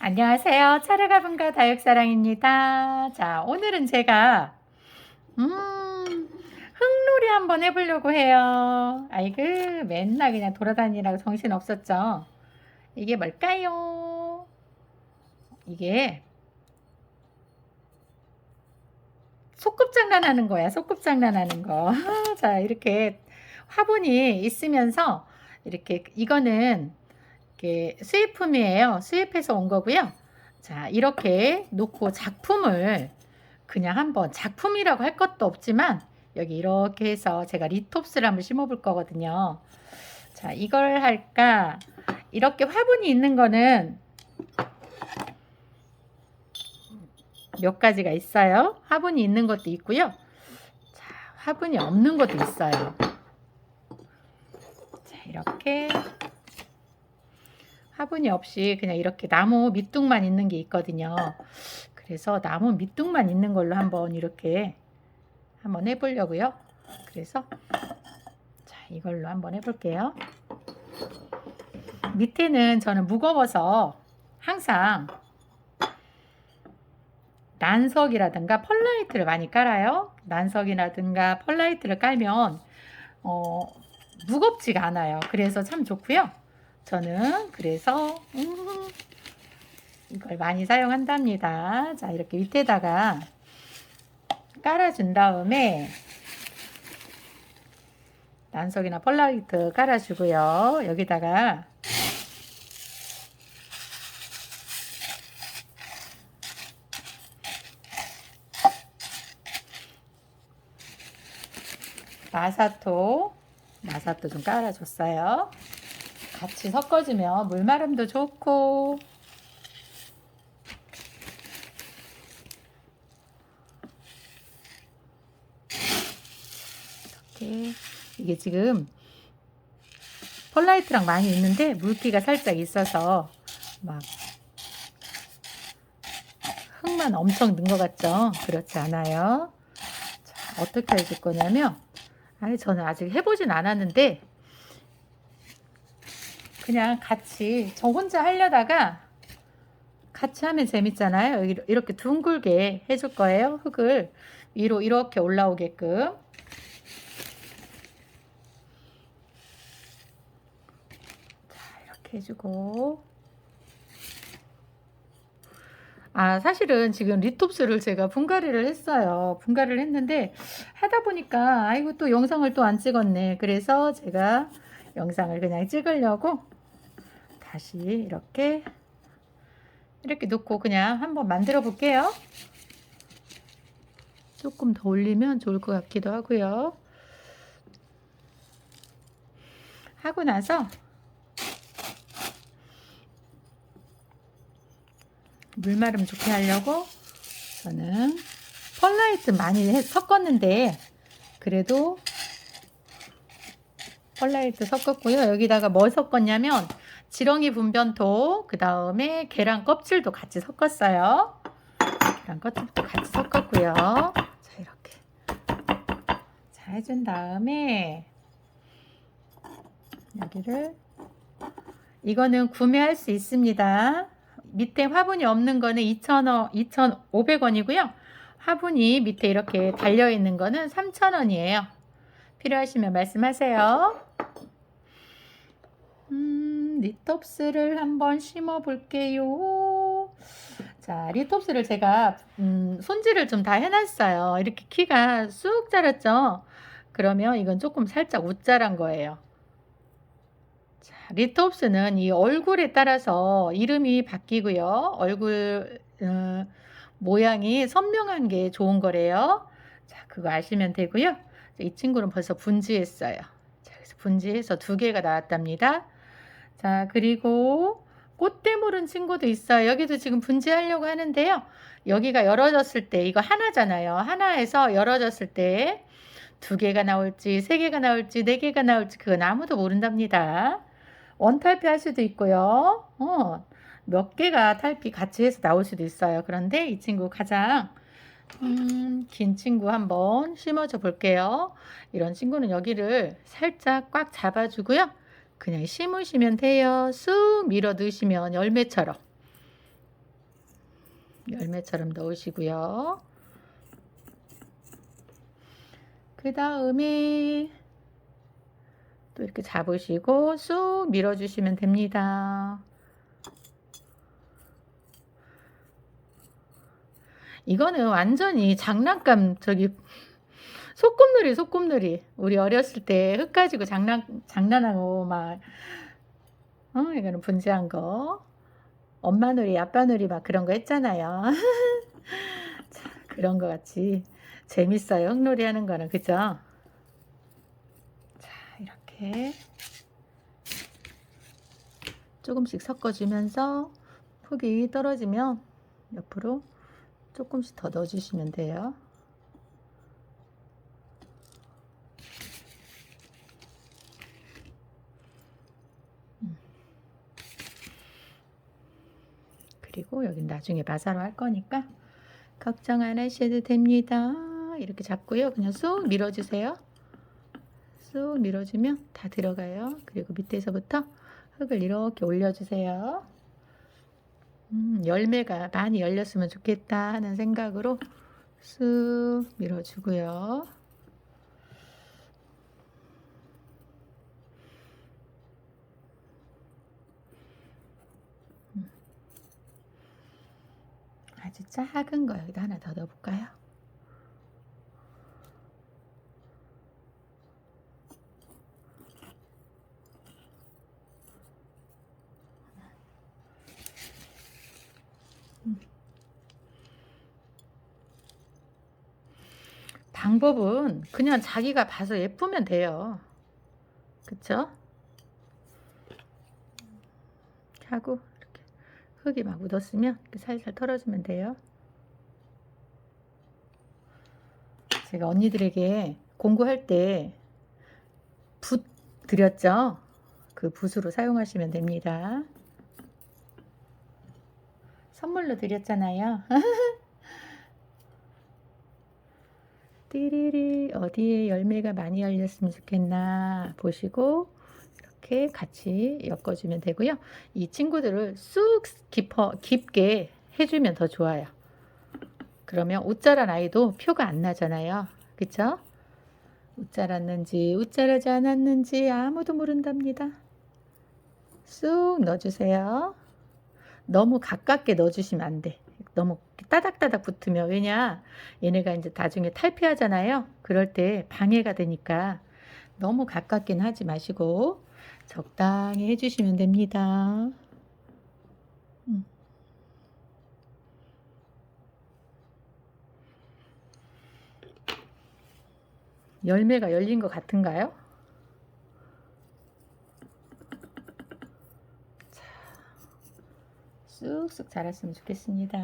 안녕하세요. 차르가분과 다육사랑입니다. 자, 오늘은 제가, 음, 흙놀이 한번 해보려고 해요. 아이고, 맨날 그냥 돌아다니라고 정신 없었죠? 이게 뭘까요? 이게, 소꿉장난 하는 거야. 소꿉장난 하는 거. 아, 자, 이렇게 화분이 있으면서, 이렇게, 이거는 이렇게 수입품이에요. 수입해서 온 거고요. 자, 이렇게 놓고 작품을 그냥 한번 작품이라고 할 것도 없지만 여기 이렇게 해서 제가 리톱스를 한번 심어 볼 거거든요. 자, 이걸 할까? 이렇게 화분이 있는 거는 몇 가지가 있어요. 화분이 있는 것도 있고요. 자, 화분이 없는 것도 있어요. 자, 이렇게 화분이 없이 그냥 이렇게 나무 밑둥만 있는 게 있거든요. 그래서 나무 밑둥만 있는 걸로 한번 이렇게 한번 해보려고요. 그래서 자 이걸로 한번 해볼게요. 밑에는 저는 무거워서 항상 난석이라든가 펄라이트를 많이 깔아요. 난석이라든가 펄라이트를 깔면 어, 무겁지가 않아요. 그래서 참 좋고요. 저는 그래서 음, 이걸 많이 사용한답니다. 자 이렇게 밑에다가 깔아준 다음에 난석이나 펄라이트 깔아주고요. 여기다가 마사토 마사토 좀 깔아줬어요. 같이 섞어주면 물마름도 좋고 이렇게 이게 지금 펄라이트랑 많이 있는데 물기가 살짝 있어서 막 흙만 엄청 넣은 것 같죠? 그렇지 않아요. 자, 어떻게 해줄 거냐면 아니 저는 아직 해보진 않았는데 그냥 같이 저 혼자 하려다가 같이 하면 재밌잖아요. 이렇게 둥글게 해줄 거예요. 흙을 위로 이렇게 올라오게끔. 자, 이렇게 해주고. 아, 사실은 지금 리톱스를 제가 분갈이를 했어요. 분갈이를 했는데 하다 보니까 아이고 또 영상을 또 안 찍었네. 그래서 제가 영상을 그냥 찍으려고 다시 이렇게 이렇게 놓고 그냥 한번 만들어 볼게요. 조금 더 올리면 좋을 것 같기도 하고요. 하고 나서 물마름 좋게 하려고 저는 펄라이트 많이 해- 섞었는데 그래도 펄라이트 섞었고요. 여기다가 뭐 섞었냐면 지렁이 분변토 그 다음에 계란 껍질도 같이 섞었어요. 계란 껍질도 같이 섞었고요. 자 이렇게 자 해준 다음에 여기를 이거는 구매할 수 있습니다. 밑에 화분이 없는 거는 2,000원, 2,500원이고요. 화분이 밑에 이렇게 달려 있는 거는 3,000원이에요. 필요하시면 말씀하세요. 음, 리톱스를 한번 심어 볼게요. 자, 리톱스를 제가 음, 손질을 좀 다 해놨어요. 이렇게 키가 쑥 자랐죠? 그러면 이건 조금 살짝 웃자란 거예요. 자, 리톱스는 이 얼굴에 따라서 이름이 바뀌고요. 얼굴 어, 모양이 선명한 게 좋은 거래요. 자, 그거 아시면 되고요. 이 친구는 벌써 분지했어요. 자, 그래서 분지해서 두 개가 나왔답니다. 자, 그리고 꽃대 물은 친구도 있어요. 여기도 지금 분지하려고 하는데요. 여기가 열어졌을 때, 이거 하나잖아요. 하나에서 열어졌을 때 두 개가 나올지, 세 개가 나올지, 네 개가 나올지, 그건 아무도 모른답니다. 원탈피 할 수도 있고요. 어, 몇 개가 탈피 같이 해서 나올 수도 있어요. 그런데 이 친구 가장 음, 긴 친구 한번 심어줘 볼게요. 이런 친구는 여기를 살짝 꽉 잡아주고요. 그냥 심으시면 돼요. 쑥 밀어 넣으시면 열매처럼. 열매처럼 넣으시고요. 그 다음에 또 이렇게 잡으시고 쑥 밀어주시면 됩니다. 이거는 완전히 장난감 저기 소꿉놀이 소꿉놀이 우리 어렸을 때 흙 가지고 장난 장난하고 막 어, 이거는 분재한 거 엄마 놀이 아빠 놀이 막 그런 거 했잖아요. 자, 그런 거 같이 재밌어요. 흙놀이 하는 거는 그죠? 자 이렇게 조금씩 섞어주면서 흙이 떨어지면 옆으로 조금씩 더 넣어주시면 돼요. 그리고 여기 나중에 마사로 할 거니까 걱정 안 하셔도 됩니다. 이렇게 잡고요. 그냥 쑥 밀어주세요. 쑥 밀어주면 다 들어가요. 그리고 밑에서부터 흙을 이렇게 올려주세요. 음, 열매가 많이 열렸으면 좋겠다 하는 생각으로 쓱 밀어주고요. 아주 작은 거 여기다 하나 더 넣어볼까요? 방법은 그냥 자기가 봐서 예쁘면 돼요. 그쵸? 하고 흙이 막 묻었으면 살살 털어주면 돼요. 제가 언니들에게 공구할 때 붓 드렸죠? 그 붓으로 사용하시면 됩니다. 선물로 드렸잖아요. 띠리리 어디에 열매가 많이 열렸으면 좋겠나 보시고 이렇게 같이 엮어주면 되고요. 이 친구들을 쑥 깊어 깊게 해주면 더 좋아요. 그러면 옷 자란 아이도 표가 안 나잖아요. 그쵸? 옷 자랐는지 옷 자라지 않았는지 아무도 모른답니다. 쑥 넣어주세요. 너무 가깝게 넣어주시면 안 돼. 너무 따닥따닥 붙으면 왜냐 얘네가 이제 나중에 탈피하잖아요. 그럴 때 방해가 되니까 너무 가깝긴 하지 마시고 적당히 해주시면 됩니다. 음. 열매가 열린 것 같은가요? 자, 쑥쑥 자랐으면 좋겠습니다.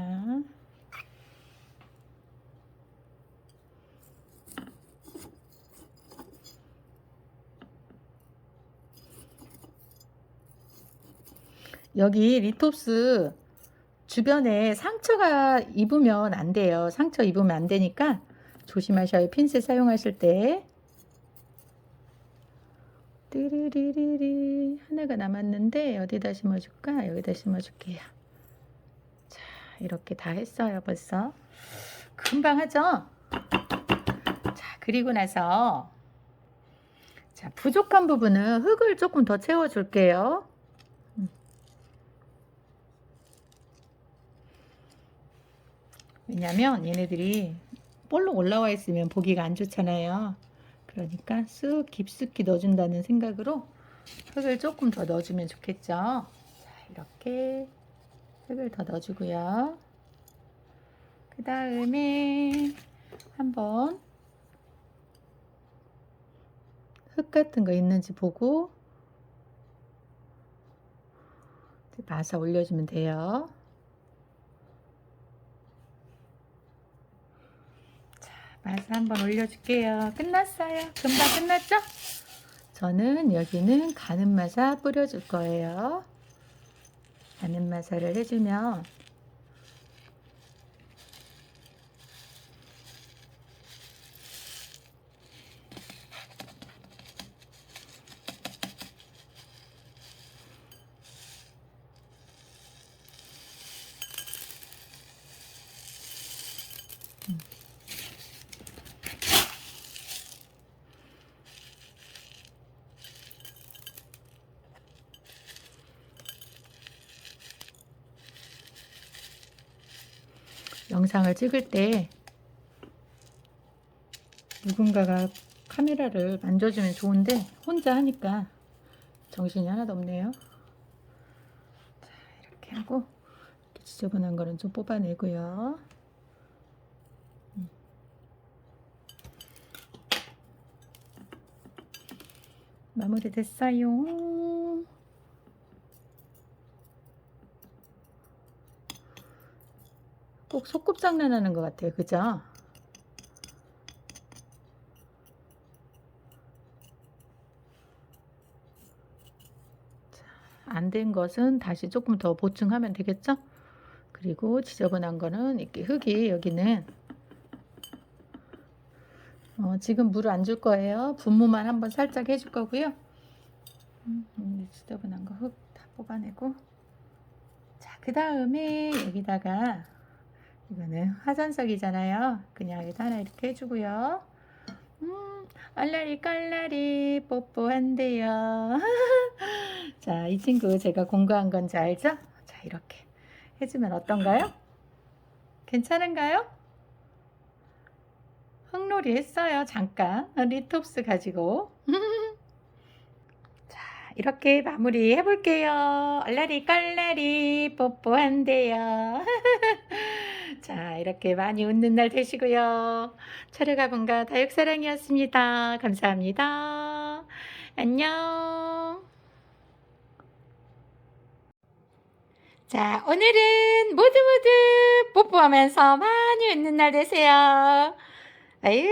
여기 리톱스 주변에 상처가 입으면 안 돼요. 상처 입으면 안 되니까 조심하셔요. 핀셋 사용하실 때. 띠리리리리 하나가 남았는데 어디다 심어줄까? 여기다 심어줄게요. 자 이렇게 다 했어요 벌써. 금방 하죠? 자 그리고 나서 자 부족한 부분은 흙을 조금 더 채워줄게요. 왜냐면 얘네들이 볼록 올라와 있으면 보기가 안 좋잖아요. 그러니까 쓱 깊숙이 넣어준다는 생각으로 흙을 조금 더 넣어주면 좋겠죠. 자, 이렇게 흙을 더 넣어주고요. 그 다음에 한번 흙 같은 거 있는지 보고 마사 올려주면 돼요. 마사 한번 올려줄게요. 끝났어요. 금방 끝났죠? 저는 여기는 가는 마사 뿌려줄 거예요. 가는 마사를 해주면 영상을 찍을 때 누군가가 카메라를 만져주면 좋은데 혼자 하니까 정신이 하나도 없네요. 자, 이렇게 하고 이렇게 지저분한 거는 좀 뽑아내고요. 음. 마무리 됐어요. 꼭 소꿉장난 하는 것 같아요. 그죠? 안 된 것은 다시 조금 더 보충하면 되겠죠? 그리고 지저분한 거는 이렇게 흙이 여기는 어, 지금 물을 안 줄 거예요. 분무만 한번 살짝 해줄 거고요. 음, 음, 지저분한 거 흙 다 뽑아내고 자, 그 다음에 여기다가 이거는 화산석이잖아요. 그냥 여기다 하나 이렇게 해주고요. 음, 얼라리 깔라리 뽀뽀한대요. 자, 이 친구 제가 공부한 건지 알죠? 자, 이렇게 해주면 어떤가요? 괜찮은가요? 흙놀이 했어요. 잠깐. 리톱스 가지고. 자, 이렇게 마무리 해볼게요. 얼라리 깔라리 뽀뽀한대요. 자, 이렇게 많이 웃는 날 되시고요. 촬영가분과 다육사랑이었습니다. 감사합니다. 안녕. 자, 오늘은 모두 모두 뽀뽀하면서 많이 웃는 날 되세요. 아유,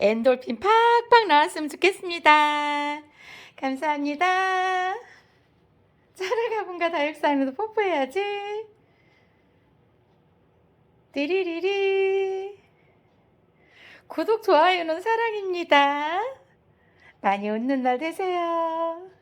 엔돌핀 팍팍 나왔으면 좋겠습니다. 감사합니다. 촬영가분과 다육사랑도 뽀뽀해야지. 띠리리리. 구독, 좋아요는 사랑입니다. 많이 웃는 날 되세요.